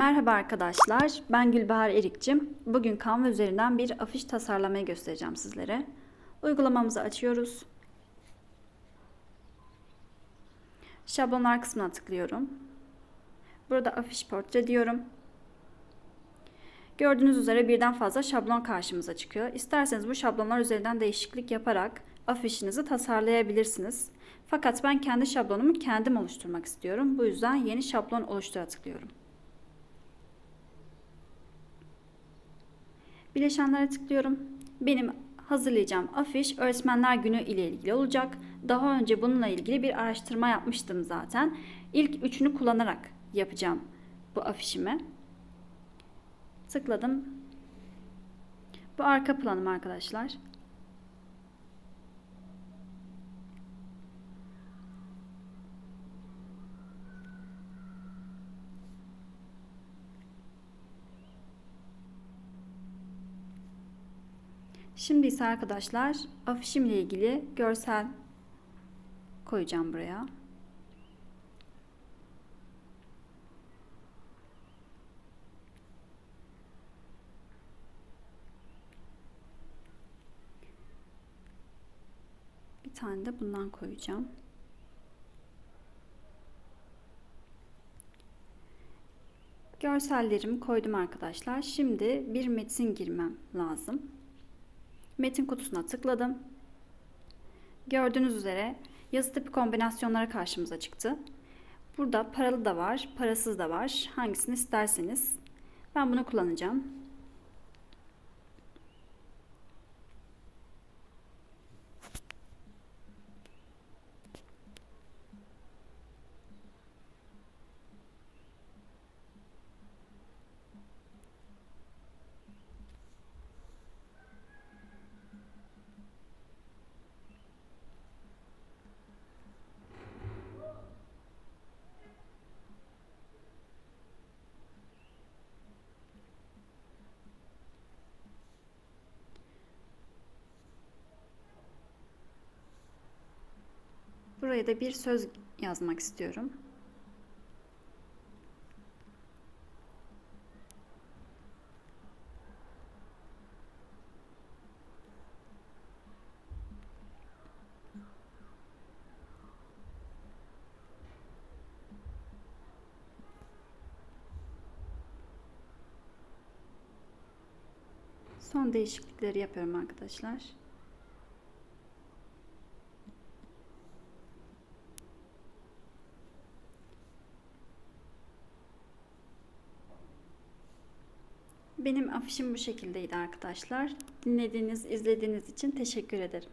Merhaba arkadaşlar, ben Gülbahar Erikçim. Bugün Canva üzerinden bir afiş tasarlamayı göstereceğim sizlere. Uygulamamızı açıyoruz. Şablonlar kısmına tıklıyorum. Burada afiş portre diyorum. Gördüğünüz üzere birden fazla şablon karşımıza çıkıyor. İsterseniz bu şablonlar üzerinden değişiklik yaparak afişinizi tasarlayabilirsiniz. Fakat ben kendi şablonumu kendim oluşturmak istiyorum. Bu yüzden yeni şablon oluştura tıklıyorum. Bileşenlere tıklıyorum. Benim hazırlayacağım afiş öğretmenler günü ile ilgili olacak. Daha önce bununla ilgili bir araştırma yapmıştım zaten. İlk üçünü kullanarak yapacağım bu afişimi. Tıkladım. Bu arka planım arkadaşlar. Şimdi ise arkadaşlar afişimle ilgili görsel koyacağım buraya. Bir tane de bundan koyacağım. Görsellerimi koydum arkadaşlar. Şimdi bir metin girmem lazım. Metin kutusuna tıkladım. Gördüğünüz üzere yazı tipi kombinasyonları karşımıza çıktı. Burada paralı da var, parasız da var. Hangisini isterseniz. Ben bunu kullanacağım. Buraya da bir söz yazmak istiyorum. Son değişiklikleri yapıyorum arkadaşlar. Benim afişim bu şekildeydi arkadaşlar. Dinlediğiniz, izlediğiniz için teşekkür ederim.